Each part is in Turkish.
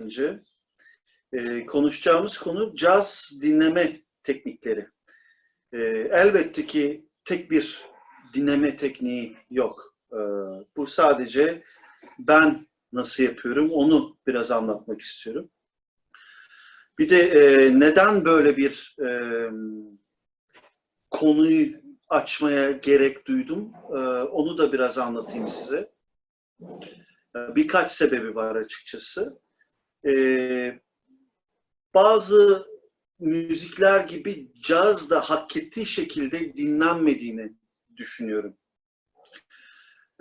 önce. Ee, konuşacağımız konu caz dinleme teknikleri. Ee, elbette ki tek bir dinleme tekniği yok. Ee, bu sadece ben nasıl yapıyorum onu biraz anlatmak istiyorum. Bir de e, neden böyle bir e, konuyu açmaya gerek duydum, e, onu da biraz anlatayım size. E, Birkaç sebebi var açıkçası. E, bazı müzikler gibi caz da hak ettiği şekilde dinlenmediğini düşünüyorum.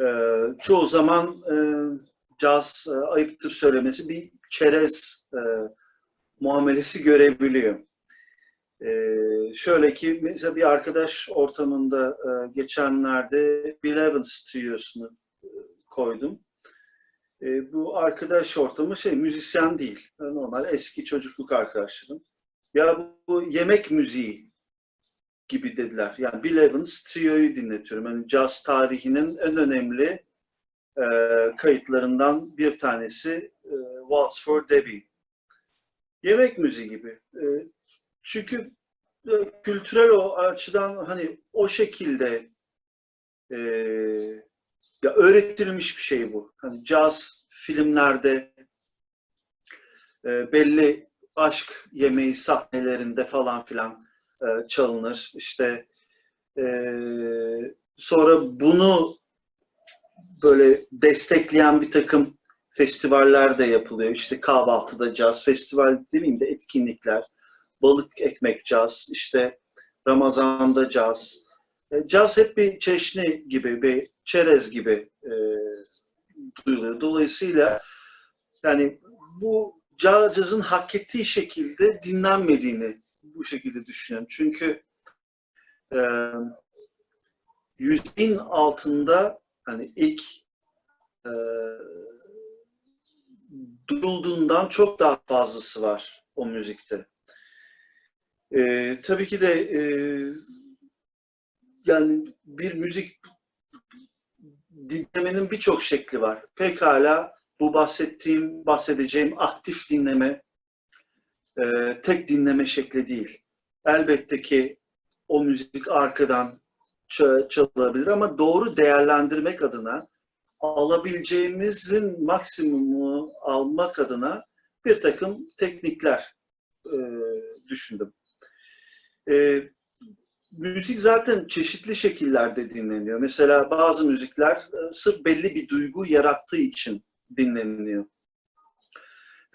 E, çoğu zaman e, caz, e, ayıptır söylemesi, bir çerez e, muamelesi görebiliyor. Ee, şöyle ki mesela bir arkadaş ortamında e, geçenlerde Bill Evans Trio'sunu e, koydum. E, bu arkadaş ortamı şey müzisyen değil. Normal eski çocukluk arkadaşlarım. Ya bu, bu yemek müziği gibi dediler. Yani Bill Evans Trio'yu dinletiyorum. Yani caz tarihinin en önemli e, kayıtlarından bir tanesi e, Waltz for Debbie. Yemek müziği gibi. E, çünkü e, kültürel o açıdan hani o şekilde e, ya öğretilmiş bir şey bu. Hani caz filmlerde e, belli aşk yemeği sahnelerinde falan filan e, çalınır. İşte e, sonra bunu böyle destekleyen bir takım festivaller de yapılıyor. İşte kahvaltıda caz, festival demeyeyim de etkinlikler balık ekmek caz, işte Ramazan'da caz. E, caz hep bir çeşni gibi, bir çerez gibi e, duyuluyor. Dolayısıyla yani bu cazın hak ettiği şekilde dinlenmediğini bu şekilde düşünüyorum. Çünkü e, yüzün altında hani ilk e, duyulduğundan çok daha fazlası var o müzikte. E, tabii ki de e, yani bir müzik dinlemenin birçok şekli var. Pekala bu bahsettiğim, bahsedeceğim aktif dinleme e, tek dinleme şekli değil. Elbette ki o müzik arkadan çalabilir ama doğru değerlendirmek adına alabileceğimizin maksimumunu almak adına bir takım teknikler e, düşündüm. E, müzik zaten çeşitli şekillerde dinleniyor. Mesela bazı müzikler e, sırf belli bir duygu yarattığı için dinleniliyor.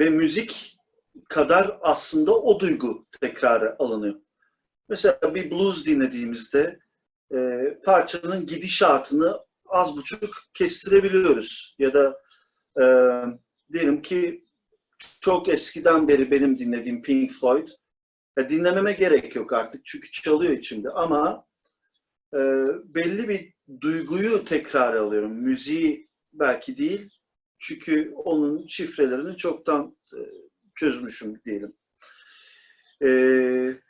Ve müzik kadar aslında o duygu tekrarı alınıyor. Mesela bir blues dinlediğimizde e, parçanın gidişatını az buçuk kestirebiliyoruz. Ya da e, diyelim ki çok eskiden beri benim dinlediğim Pink Floyd ya dinlememe gerek yok artık çünkü çalıyor içimde ama e, belli bir duyguyu tekrar alıyorum. Müziği belki değil çünkü onun şifrelerini çoktan e, çözmüşüm diyelim. E,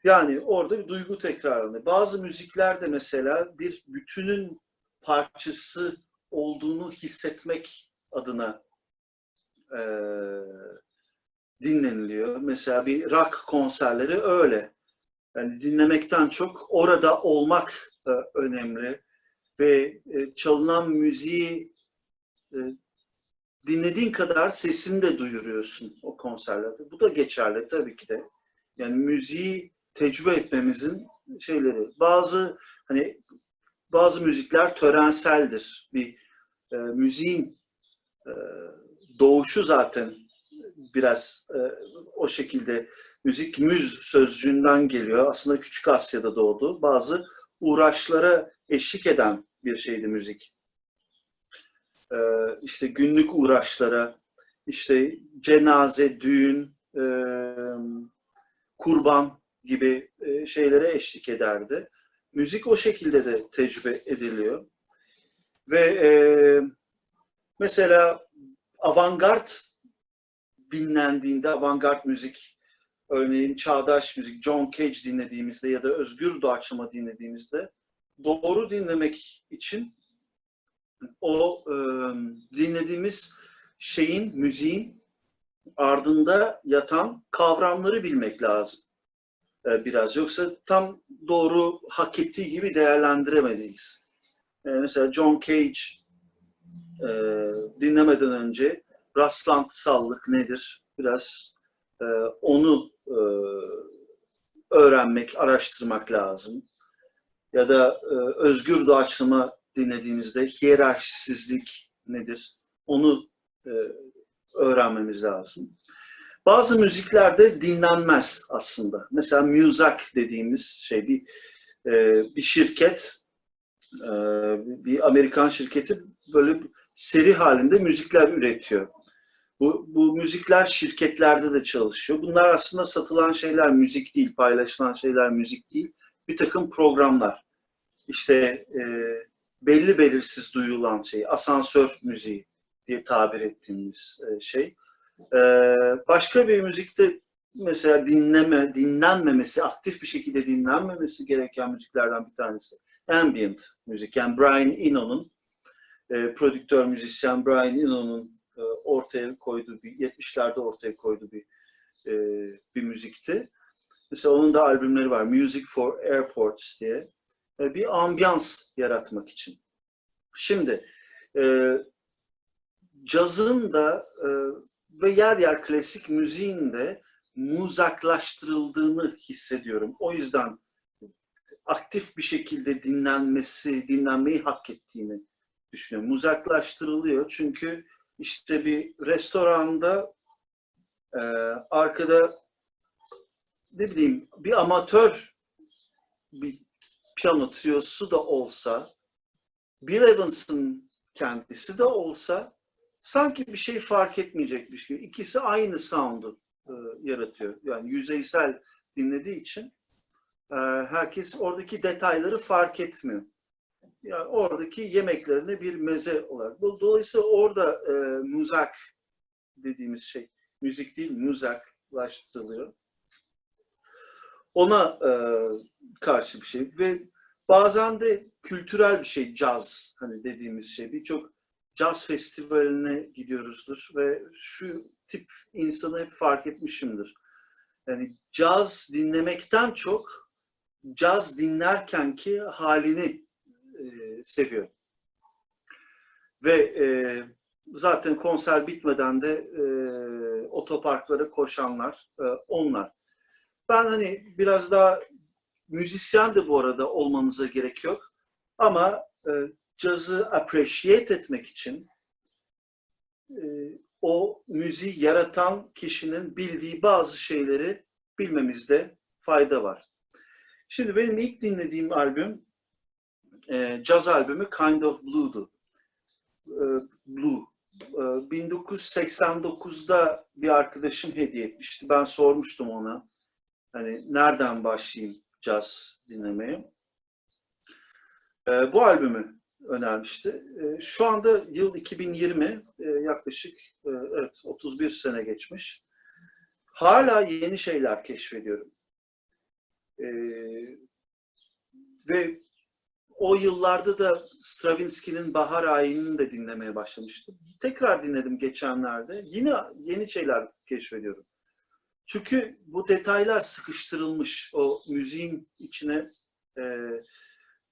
yani orada bir duygu tekrarlanıyor. Bazı müziklerde mesela bir bütünün parçası olduğunu hissetmek adına e, dinleniliyor. Mesela bir rock konserleri öyle. Yani dinlemekten çok orada olmak e, önemli ve e, çalınan müziği e, dinlediğin kadar sesini de duyuruyorsun o konserlerde. Bu da geçerli tabii ki de. Yani müziği tecrübe etmemizin şeyleri. Bazı hani bazı müzikler törenseldir. Bir e, müziğin e, doğuşu zaten biraz e, o şekilde müzik müz sözcüğünden geliyor. Aslında Küçük Asya'da doğdu. Bazı uğraşlara eşlik eden bir şeydi müzik. E, işte günlük uğraşlara, işte cenaze, düğün, e, kurban gibi e, şeylere eşlik ederdi. Müzik o şekilde de tecrübe ediliyor. Ve e, mesela avantgard dinlendiğinde avantgard müzik, örneğin çağdaş müzik, John Cage dinlediğimizde ya da özgür doğaçlama dinlediğimizde doğru dinlemek için o e, dinlediğimiz şeyin, müziğin ardında yatan kavramları bilmek lazım e, biraz. Yoksa tam doğru hak ettiği gibi değerlendiremediyiz. E, mesela John Cage e, dinlemeden önce rastlantısallık nedir? Biraz e, onu e, öğrenmek, araştırmak lazım. Ya da e, özgür doğaçlama dinlediğimizde hiyerarşisizlik nedir? Onu e, öğrenmemiz lazım. Bazı müziklerde dinlenmez aslında. Mesela Muzak dediğimiz şey bir e, bir şirket, e, bir Amerikan şirketi böyle seri halinde müzikler üretiyor. Bu, bu müzikler şirketlerde de çalışıyor. Bunlar aslında satılan şeyler müzik değil, paylaşılan şeyler müzik değil. Bir takım programlar. İşte e, belli belirsiz duyulan şey, asansör müziği diye tabir ettiğimiz e, şey. E, başka bir müzikte mesela dinleme, dinlenmemesi, aktif bir şekilde dinlenmemesi gereken müziklerden bir tanesi. Ambient müzik. Yani Brian Eno'nun, e, prodüktör müzisyen Brian Eno'nun e, ortaya koyduğu bir, 70'lerde ortaya koyduğu bir e, bir müzikti. Mesela onun da albümleri var. Music for Airports diye. E, bir ambiyans yaratmak için. Şimdi e, cazın da ve yer yer klasik müziğin de muzaklaştırıldığını hissediyorum. O yüzden aktif bir şekilde dinlenmesi, dinlenmeyi hak ettiğini düşünüyorum. Muzaklaştırılıyor çünkü işte bir restoranda e, arkada ne bileyim bir amatör bir piyano triosu da olsa Bill Evans'ın kendisi de olsa sanki bir şey fark etmeyecekmiş gibi. İkisi aynı sound'u e, yaratıyor. Yani yüzeysel dinlediği için e, herkes oradaki detayları fark etmiyor. Yani oradaki yemeklerini bir meze olarak. Dolayısıyla orada e, muzak dediğimiz şey, müzik değil muzaklaştırılıyor. Ona e, karşı bir şey ve bazen de kültürel bir şey caz hani dediğimiz şey. Birçok caz festivaline gidiyoruzdur ve şu tip insanı hep fark etmişimdir. Yani caz dinlemekten çok caz dinlerken ki halini e, seviyor. Ve e, zaten konser bitmeden de e, otoparklara koşanlar e, onlar. Ben hani biraz daha müzisyen de bu arada olmanıza gerek yok. Ama e, cazı appreciate etmek için e, o müziği yaratan kişinin bildiği bazı şeyleri bilmemizde fayda var. Şimdi benim ilk dinlediğim albüm e, caz albümü Kind of Blue'du. E, Blue. E, 1989'da bir arkadaşım hediye etmişti. Ben sormuştum ona. Hani nereden başlayayım caz dinlemeye? E, bu albümü önermişti. E, şu anda yıl 2020, e, yaklaşık e, evet 31 sene geçmiş. Hala yeni şeyler keşfediyorum. E, ve o yıllarda da Stravinsky'nin Bahar Ayini'ni de dinlemeye başlamıştım. Tekrar dinledim geçenlerde. Yine yeni şeyler keşfediyorum. Çünkü bu detaylar sıkıştırılmış. O müziğin içine e,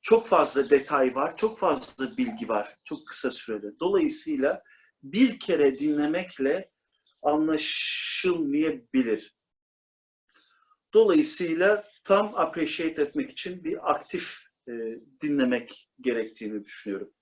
çok fazla detay var, çok fazla bilgi var çok kısa sürede. Dolayısıyla bir kere dinlemekle anlaşılmayabilir. Dolayısıyla tam appreciate etmek için bir aktif e, dinlemek gerektiğini düşünüyorum.